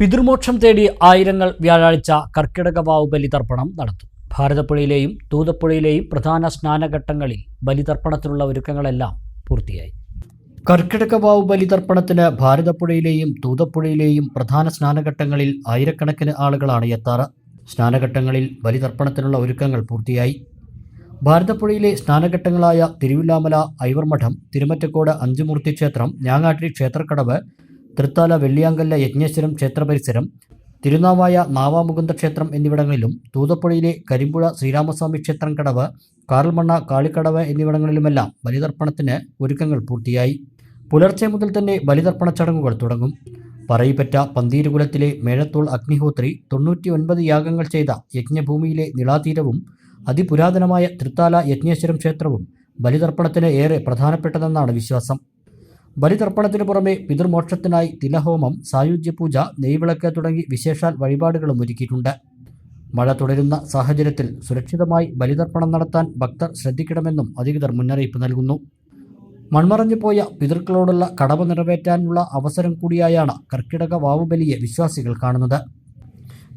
പിതൃമോക്ഷം തേടി ആയിരങ്ങൾ വ്യാഴാഴ്ച കർക്കിടക വാവ് ബലിതർപ്പണം നടത്തും. ഭാരതപ്പുഴയിലെയും തൂതപ്പുഴയിലെയും പ്രധാന സ്നാനഘട്ടങ്ങളിൽ ബലിതർപ്പണത്തിനുള്ള ഒരുക്കങ്ങളെല്ലാം പൂർത്തിയായി. കർക്കിടക വാവ് ബലിതർപ്പണത്തിന് ഭാരതപ്പുഴയിലെയും തൂതപ്പുഴയിലെയും പ്രധാന സ്നാനഘട്ടങ്ങളിൽ ആയിരക്കണക്കിന് ആളുകളാണ് എത്താറ്. സ്നാനഘട്ടങ്ങളിൽ ബലിതർപ്പണത്തിനുള്ള ഒരുക്കങ്ങൾ പൂർത്തിയായി. ഭാരതപ്പുഴയിലെ സ്നാനഘട്ടങ്ങളായ തിരുവില്ലാമല ഐവർമഠം തിരുമറ്റക്കോട് അഞ്ചുമൂർത്തി ക്ഷേത്രം ഞാങ്ങാട്ടി ക്ഷേത്രക്കടവ് തൃത്താല വെള്ളിയാങ്കല്ല യജ്ഞേശ്വരം ക്ഷേത്രപരിസരം തിരുനാവായ നാവാമുകുന്ദ ക്ഷേത്രം എന്നിവിടങ്ങളിലും തൂതപ്പുഴയിലെ കരിമ്പുഴ ശ്രീരാമസ്വാമി ക്ഷേത്രം കടവ് കാറൽമണ്ണ കാളിക്കടവ് എന്നിവിടങ്ങളിലുമെല്ലാം ബലിതർപ്പണത്തിന് ഒരുക്കങ്ങൾ പൂർത്തിയായി. പുലർച്ചെ മുതൽ തന്നെ ബലിതർപ്പണ ചടങ്ങുകൾ തുടങ്ങും. പറയിപ്പറ്റ പന്തീരുകുലത്തിലെ മേഴത്തോൾ അഗ്നിഹോത്രി തൊണ്ണൂറ്റി ഒൻപത് യാഗങ്ങൾ ചെയ്ത യജ്ഞഭൂമിയിലെ നിളാതീരവും അതിപുരാതനമായ തൃത്താല യജ്ഞേശ്വരം ക്ഷേത്രവും ബലിതർപ്പണത്തിന് ഏറെ പ്രധാനപ്പെട്ടതെന്നാണ് വിശ്വാസം. ബലിതർപ്പണത്തിനു പുറമെ പിതൃമോക്ഷത്തിനായി തിലഹോമം സായുജ്യ പൂജ നെയ്വിളക്ക് തുടങ്ങി വിശേഷാൽ വഴിപാടുകളും ഒരുക്കിയിട്ടുണ്ട്. മഴ തുടരുന്ന സാഹചര്യത്തിൽ സുരക്ഷിതമായി ബലിതർപ്പണം നടത്താൻ ഭക്തർ ശ്രദ്ധിക്കണമെന്നും അധികൃതർ മുന്നറിയിപ്പ് നൽകുന്നു. മൺമറഞ്ഞു പോയ പിതൃക്കളോടുള്ള കടമ നിറവേറ്റാനുള്ള അവസരം കൂടിയായാണ് കർക്കിടക വാവുബലിയെ വിശ്വാസികൾ കാണുന്നത്.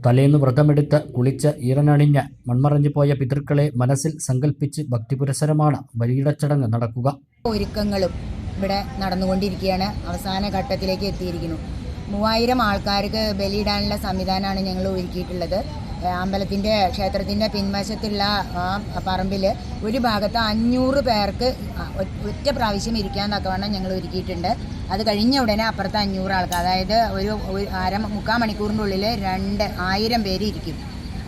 തലേന്ന് വ്രതമെടുത്ത് കുളിച്ച് ഈറനണിഞ്ഞ് മൺമറഞ്ഞു പോയ പിതൃക്കളെ മനസ്സിൽ സങ്കല്പിച്ച് ഭക്തിപുരസരമാണ് ബലിയുടെ ചടങ്ങ് നടക്കുക. ഒരുക്കങ്ങളും ഇവിടെ നടന്നുകൊണ്ടിരിക്കുകയാണ്. അവസാന ഘട്ടത്തിലേക്ക് എത്തിയിരിക്കുന്നു. മൂവായിരം ആൾക്കാർക്ക് ബലിയിടാനുള്ള സംവിധാനമാണ് ഞങ്ങൾ ഒരുക്കിയിട്ടുള്ളത്. അമ്പലത്തിന്റെ ക്ഷേത്രത്തിന്റെ പിൻവശത്തുള്ള പറമ്പിൽ ഒരു ഭാഗത്ത് അഞ്ഞൂറ് പേർക്ക് ഒറ്റ പ്രാവശ്യം ഇരിക്കാൻ തക്കവണ്ണം ഞങ്ങൾ ഒരുക്കിയിട്ടുണ്ട്. അത് കഴിഞ്ഞ ഉടനെ അപ്പുറത്തെ അഞ്ഞൂറ് ആൾക്കാർ അതായത് ഒരു അര മുക്കാൽ മണിക്കൂറിന്റെ ഉള്ളിൽ രണ്ട് ആയിരം പേര് ഇരിക്കും.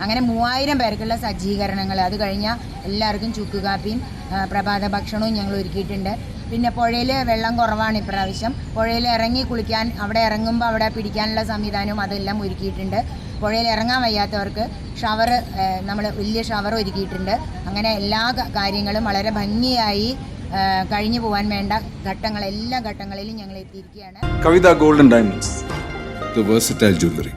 അങ്ങനെ മൂവായിരം പേർക്കുള്ള സജ്ജീകരണങ്ങൾ അത് കഴിഞ്ഞാൽ എല്ലാവർക്കും ചുക്കുകാപ്പിയും പ്രഭാത ഭക്ഷണവും ഞങ്ങൾ ഒരുക്കിയിട്ടുണ്ട്. പിന്നെ പുഴയിൽ വെള്ളം കുറവാണ് ഇപ്രാവശ്യം. പുഴയിൽ ഇറങ്ങി കുളിക്കാൻ അവിടെ ഇറങ്ങുമ്പോൾ അവിടെ പിടിക്കാനുള്ള സംവിധാനവും അതെല്ലാം ഒരുക്കിയിട്ടുണ്ട്. പുഴയിൽ ഇറങ്ങാൻ വയ്യാത്തവർക്ക് ഷവർ നമ്മൾ വലിയ ഷവർ ഒരുക്കിയിട്ടുണ്ട്. അങ്ങനെ എല്ലാ കാര്യങ്ങളും വളരെ ഭംഗിയായി കഴിഞ്ഞു പോകാൻ വേണ്ട ഘട്ടങ്ങൾ എല്ലാ ഘട്ടങ്ങളിലും ഞങ്ങൾ എത്തിയിരിക്കുകയാണ്. Kavitha golden diamonds jewellery.